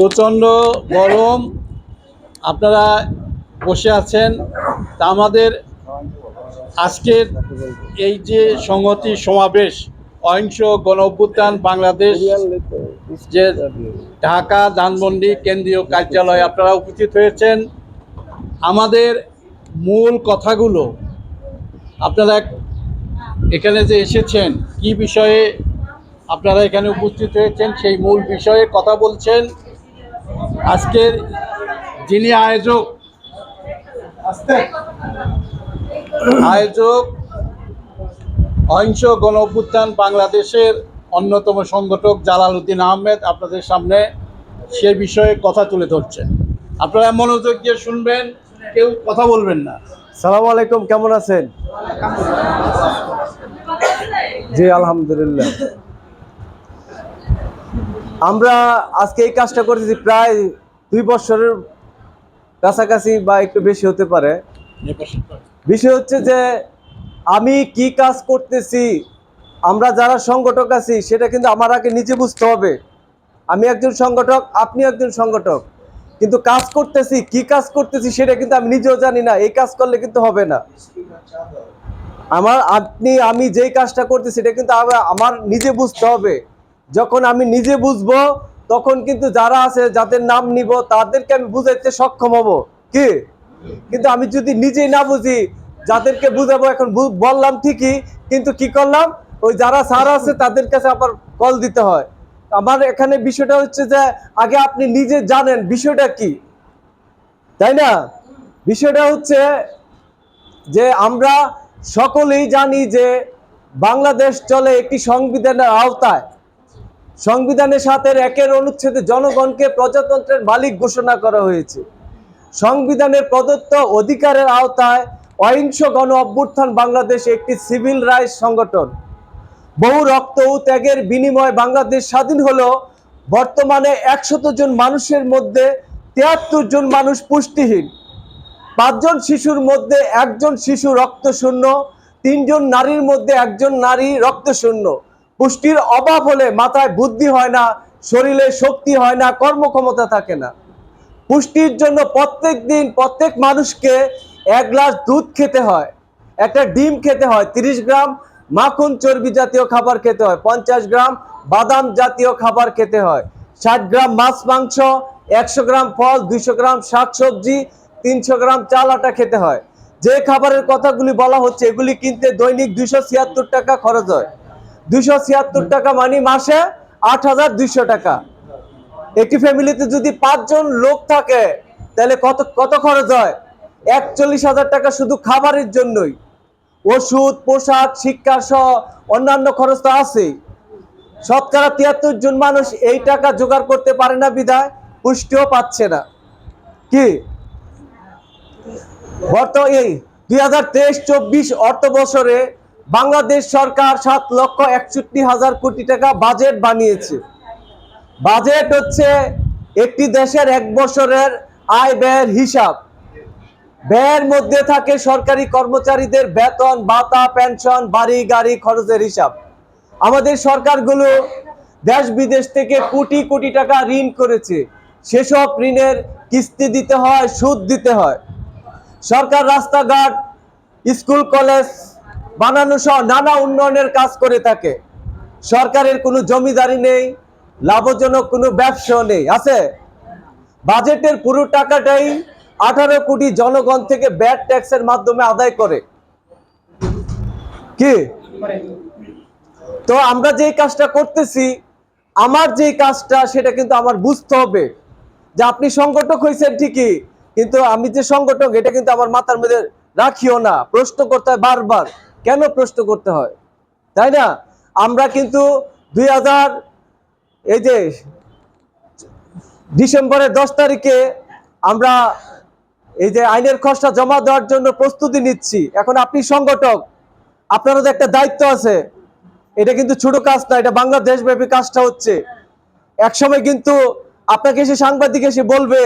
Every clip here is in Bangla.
প্রচণ্ড গরম। আপনারা বসে আছেন। তা আমাদের আজকের এই যে সংহতি সমাবেশ, অহিংস গণ অভ্যুত্থান বাংলাদেশ, যে ঢাকা ধানমন্ডি কেন্দ্রীয় কার্যালয়ে আপনারা উপস্থিত হয়েছেন। আমাদের মূল কথাগুলো আপনারা এখানে যে এসেছেন, কি বিষয়ে আপনারা এখানে উপস্থিত হয়েছেন, সেই মূল বিষয়ে কথা বলছেন। আজকের যিনি আয়োজক আয়োজক অহিংস গণ বাংলাদেশের অন্যতম সংগঠক জালাল উদ্দিন আহমেদ আপনাদের সামনে সে বিষয়ে কথা তুলে ধরছেন। আপনারা মনোযোগ দিয়ে শুনবেন, কেউ কথা বলবেন না। সালাম আলাইকুম, কেমন আছেন? জি, আলহামদুলিল্লাহ। আমরা আজকে এই কাজটা করেছি প্রায় দুই বছরের কাছাকাছি বা একটু বেশি হতে পারে। বিষয় হচ্ছে যে আমি কি কাজ করতেছি আমরা যারা সংগঠক আছি সেটা কিন্তু আমার আগে নিজে বুঝতে হবে। আমি একজন সংগঠক আপনি একজন সংগঠক। কিন্তু কাজ করতেছি কি কাজ করতেছি সেটা কিন্তু আমি নিজেও জানি না। এই কাজ করলে কিন্তু হবে না। আমার আপনি আমি যেই কাজটা করতেছি সেটা কিন্তু আমার- আমার নিজে বুঝতে হবে। যখন আমি নিজে বুঝব, তখন কিন্তু যারা আছে, যাদের নাম নিব, তাদেরকে আমি বুঝাইতে সক্ষম হব। কি? কিন্তু আমি যদি নিজেই না বুঝি, যাদেরকে বুঝাবো, এখন বললাম ঠিকই, কিন্তু কি করলাম? ওই যারা স্যার আছে, তাদের কাছে আবার কল দিতে হয়। আমার এখানে বিষয়টা হচ্ছে যে, আগে আপনি নিজে জানেন বিষয়টা কি। তাই না? বিষয়টা হচ্ছে যে, আমরা সকলেই জানি যে, বাংলাদেশ চলে একটি সংবিধানের আওতায়। সংবিধানের সাথে একের অনুচ্ছেদে জনগণকে প্রজাতন্ত্রের মালিক ঘোষণা করা হয়েছে। সংবিধানের প্রদত্ত অধিকারের আওতায় অহিংস গণ অভ্যুত্থান বাংলাদেশ একটি সিভিল রাইটস সংগঠন। বহু রক্ত ও ত্যাগের বিনিময়ে বাংলাদেশ স্বাধীন হলো। বর্তমানে একশত জন মানুষের মধ্যে তিয়াত্তর জন মানুষ পুষ্টিহীন। পাঁচজন শিশুর মধ্যে একজন শিশু রক্তশূন্য, তিনজন নারীর মধ্যে একজন নারী রক্তশূন্য। পুষ্টির অভাব হলে মাথায় বুদ্ধি হয় না, শরীরে শক্তি হয় না, কর্মক্ষমতা থাকে না। পুষ্টির জন্য প্রত্যেক দিন প্রত্যেক মানুষকে এক গ্লাস দুধ খেতে হয়, একটা ডিম খেতে হয়, তিরিশ গ্রাম মাখন চর্বি জাতীয় খাবার খেতে হয়, পঞ্চাশ গ্রাম বাদাম জাতীয় খাবার খেতে হয়, ষাট গ্রাম মাছ মাংস, একশো গ্রাম ফল, দুইশো গ্রাম শাকসবজি তিনশো গ্রাম চাল আটা খেতে হয়। যে খাবারের কথাগুলি বলা হচ্ছে, এগুলি কিনতে দৈনিক দুইশো ছিয়াত্তর টাকা খরচ হয়। দুইশো ছিয়াত্তর টাকা মানে মাসে আট হাজার দুইশো টাকা। একটি ফ্যামিলিতে যদি পাঁচজন লোক থাকে, তাহলে কত কত খরচ হয়? একচল্লিশ হাজার টাকা শুধু খাবারের জন্যই। ওষুধ, পোশাক, শিক্ষা সহ অন্যান্য খরচ তো আছেই। শতকরা তিয়াত্তর জন মানুষ এই টাকা জোগাড় করতে পারে না বিধায়, পুষ্টিও পাচ্ছে না। কি? বর্তমান এই দুই হাজার তেইশ চব্বিশ অর্থ বছরে বাংলাদেশ সরকার সাত লক্ষ একষট্টি হাজার কোটি টাকা বাজেট বানিয়েছে। বাজেট হচ্ছে একটি দেশের এক বছরের আয় ব্যয়ের হিসাব। ব্যয়ের মধ্যে থাকে সরকারি কর্মচারীদের বেতন, ভাতা, পেনশন, বাড়ি, গাড়ি খরচের হিসাব। আমাদের সরকারগুলো দেশ বিদেশ থেকে কোটি কোটি টাকা ঋণ করেছে। সেসব ঋণের কিস্তি দিতে হয়, সুদ দিতে হয়। সরকার রাস্তাঘাট, স্কুল, কলেজ বানানো সহ নানা উন্নয়নের কাজ করে থাকে। সরকারের কোনো জমিদারি নেই, লাভজনক কোনো ব্যবসা নেই, আছে? বাজেটের পুরো টাকাটাই আঠারো কোটি জনগণ থেকে ব্যাড ট্যাক্সের মাধ্যমে আদায় করে। কি? তো আমরা যে কাজটা করতেছি, আমার যে কাজটা, সেটা কিন্তু আমার বুঝতে হবে। যে আপনি সংগঠক হয়েছেন ঠিকই, কিন্তু আমি যে সংগঠক, এটা কিন্তু আমার মাথার মধ্যে রাখিও না। প্রশ্ন করতে হয় বারবার কেন প্রশ্ন করতে হয়? তাই না? আমরা কিন্তু দুই হাজার, এই যে ডিসেম্বরের দশ তারিখে আমরা এই যে আইনের খসড়া জমা দেওয়ার জন্য প্রস্তুতি নিচ্ছি। এখন আপনি সংগঠক, আপনারও একটা দায়িত্ব আছে। এটা কিন্তু ছোট কাজ না, এটা বাংলাদেশ ব্যাপী কাজটা হচ্ছে। এক সময় কিন্তু আপনাকে এসে সাংবাদিক এসে বলবে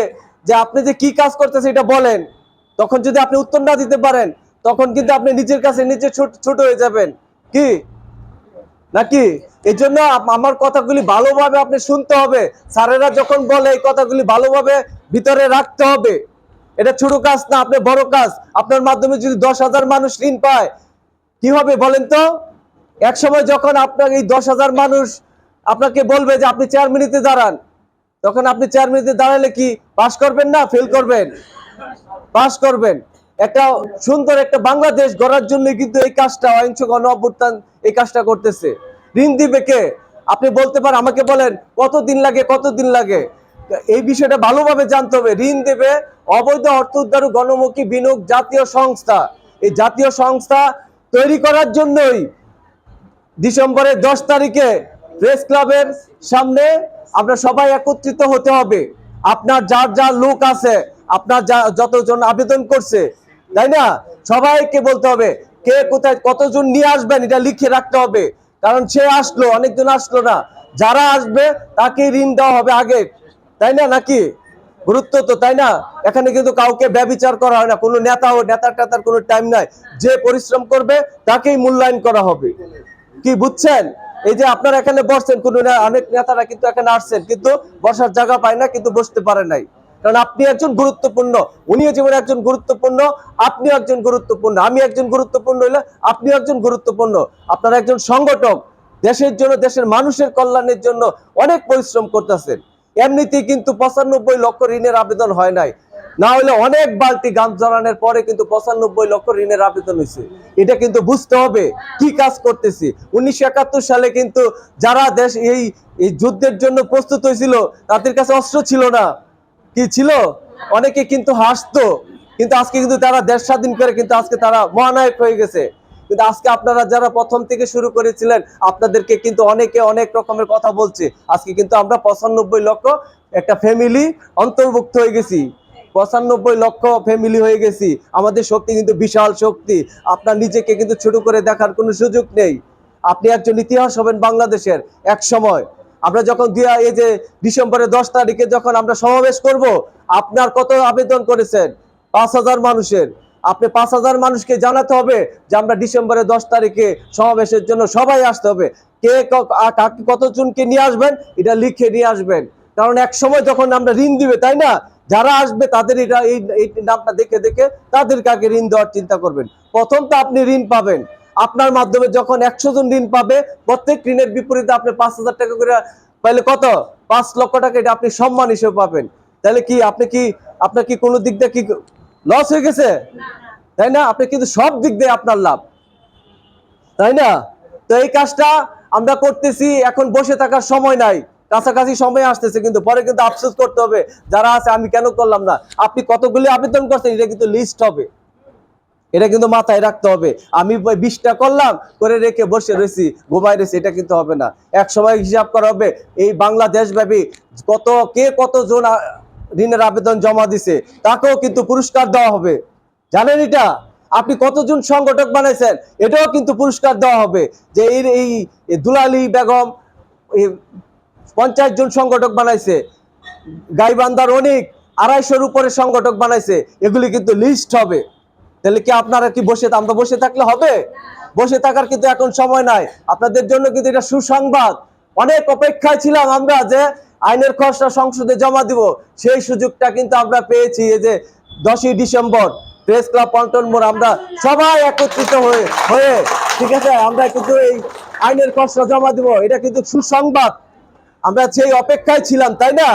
যে আপনি যে কি কাজ করতেছে এটা বলেন। তখন যদি আপনি উত্তর না দিতে পারেন তখন কিন্তু আপনি নিজের কাছে নিজে ছোট হয়ে যাবেন। কি? নাকি? এই জন্য আমার কথাগুলি ভালোভাবে আপনি শুনতে হবে। স্যারেরা যখন বলে এই কথাগুলি ভালোভাবে ভিতরে রাখতে হবে। এটা ছোট কাজ না, আপনি বড় কাজ। আপনার মাধ্যমে যদি দশ হাজার মানুষ ঋণ পায়, কি হবে বলেন তো? এক সময় যখন আপনার এই দশ হাজার মানুষ আপনাকে বলবে যে আপনি চার মিনিটে দাঁড়ান, তখন আপনি চার মিনিটে দাঁড়ালে কি পাস করবেন না? ফেল করবেন? পাস করবেন। একটা সুন্দর একটা বাংলাদেশ গড়ার জন্য কিন্তু এই কাজটা অহিংস গণ অভ্যুত্থান এই কাজটা করতেছে। ঋণ দিবে কে? আপনি বলতে পারেন, আমাকে বলেন, কতদিন লাগে কত দিন লাগে এই বিষয়টা ভালোভাবে জানতে হবে। ঋণ দেবে অবৈধ অর্থ উদ্ধার গণমুখী বিনিয়োগ জাতীয় সংস্থা। এই জাতীয় সংস্থা তৈরি করার জন্যই ডিসেম্বরের দশ তারিখে প্রেস ক্লাবের সামনে আমরা সবাই একত্রিত হতে হবে। আপনার যার যার লোক আছে, আপনার যা যতজন আবেদন করছে তাই না? সবাইকে বলতে হবে, কে কোথায় কতজন নিয়ে আসবেন এটা লিখে রাখতে হবে। কারণ সে আসলো, অনেকজন আসলো না। যারা আসবে তাকে ঋণ দেওয়া হবে আগে। তাই না নাকি? গুরুত্ব তো, তাই না? এখানে কিন্তু কাউকে ব্যবচার করা হয় না। কোনো নেতা ও নেতার টেতার কোনো টাইম নাই। যে পরিশ্রম করবে তাকেই মূল্যায়ন করা হবে। কি বুঝছেন? এই যে আপনারা এখানে বসছেন, কোনো অনেক নেতারা কিন্তু এখানে আসছেন, কিন্তু বসার জায়গা পায় না, কিন্তু বসতে পারে নাই। কারণ আপনি একজন গুরুত্বপূর্ণ, উনিও জীবনে একজন গুরুত্বপূর্ণ আপনি একজন গুরুত্বপূর্ণ, আমি একজন গুরুত্বপূর্ণ হইলে আপনি একজন গুরুত্বপূর্ণ। আপনারা একজন সংগঠক দেশের জন্য, দেশের মানুষের কল্যাণের জন্য অনেক পরিশ্রম করতেছেন। এমনিতেই কিন্তু পঁচানব্বই লক্ষ ঋণের আবেদন হয় নাই। না হলে অনেক বালতি গান জড়ানোর পরে কিন্তু পঁচানব্বই লক্ষ ঋণের আবেদন হয়েছে এটা কিন্তু বুঝতে হবে কি কাজ করতেছি। উনিশশো একাত্তর সালে কিন্তু যারা দেশ এই যুদ্ধের জন্য প্রস্তুত হয়েছিল তাদের কাছে অস্ত্র ছিল না। কি ছিল? অনেকে কিন্তু হাসতো। কিন্তু আজকে কিন্তু তারা দেশ স্বাধীন করে কিন্তু আজকে তারা মহানায়ক হয়ে গেছে। কিন্তু আজকে আপনারা যারা প্রথম থেকে শুরু করেছিলেন, আপনাদেরকে কিন্তু অনেকে অনেক রকমের কথা বলছে। আজকে কিন্তু আমরা পঁচানব্বই লক্ষ একটা ফ্যামিলি অন্তর্ভুক্ত হয়ে গেছি। পঁচানব্বই লক্ষ ফ্যামিলি হয়ে গেছি। আমাদের শক্তি কিন্তু বিশাল শক্তি। আপনার নিজেকে কিন্তু ছোট করে দেখার কোনো সুযোগ নেই। আপনি একজন ইতিহাস হবেন বাংলাদেশের এক সময়। আমরা যখন দিয়া এই যে ডিসেম্বরের দশ তারিখে যখন আমরা সমাবেশ করব, আপনার কত আবেদন করেছেন? পাঁচ হাজার মানুষের। আপনি পাঁচ হাজার মানুষকে জানাতে হবে যে আমরা ডিসেম্বরের দশ তারিখে সমাবেশের জন্য সবাই আসতে হবে। কে কাকে কতজনকে নিয়ে আসবেন, এটা লিখে নিয়ে আসবেন। কারণ এক সময় যখন আমরা ঋণ দিবে, তাই না? যারা আসবে, তাদের এটা এই নামটা দেখে দেখে তাদেরকে আগে ঋণ দেওয়ার চিন্তা করবেন। প্রথম তো আপনি ঋণ পাবেন। আপনার মাধ্যমে যখন একশো জন ঋণ পাবে, প্রত্যেক ঋণের বিপরীতে আপনি পাঁচ হাজার টাকা করে পাইলে কত? পাঁচ লক্ষ টাকা এটা আপনি সম্মান হিসেবে পাবেন। তাহলে কি আপনি কি, আপনার কি কোনো দিক দিয়ে কি লস হয়ে গেছে? তাই না? আপনি কিন্তু সব দিক দিয়ে আপনার লাভ। তাই না? তো এই কাজটা আমরা করতেছি, এখন বসে থাকার সময় নাই। কাছাকাছি সময় আসতেছে, কিন্তু পরে কিন্তু আফসোস করতে হবে, যারা আছে আমি কেন করলাম না? আপনি কতগুলি আবেদন করছেন, এটা কিন্তু লিস্ট হবে। এটা কিন্তু মাথায় রাখতে হবে। আমি বিশটা করলাম, করে রেখে বসে রয়েছি ঘুমাই রয়েছি, এটা কিন্তু হবে না। এক সময় হিসাব করা হবে, এই বাংলাদেশ ব্যাপী কত, কে কতজন আ- ঋণের আবেদন জমা দিছে, তাকেও কিন্তু পুরস্কার দেওয়া হবে। জানেন এটা? আপনি কতজন সংগঠক বানাইছেন, এটাও কিন্তু পুরস্কার দেওয়া হবে। যে এই এই দুলালি বেগম পঞ্চাশ জন সংগঠক বানাইছে, গাইবান্ধার অনেক আড়াইশোর উপরে সংগঠক বানাইছে, এগুলি কিন্তু লিস্ট হবে। তাহলে কি আপনারা কি বসে আমরা বসে থাকলে হবে? বসে থাকার কিন্তু এখন সময় নাই। আপনাদের জন্য কিন্তু এটা সুসংবাদ। অনেক অপেক্ষায় ছিলাম আমরা যে আইনের খসড়া সংসদে জমা দিব। সেই সুযোগটা কিন্তু আমরা পেয়েছি এই যে দশই ডিসেম্বর। প্রেস ক্লাব পল্টন মোড় আমরা সবাই একত্রিত হয়ে হয়ে, ঠিক আছে? আমরা কিন্তু এই আইনের খসড়া জমা দিব। এটা কিন্তু সুসংবাদ। আমরা সেই অপেক্ষায় ছিলাম, তাই না?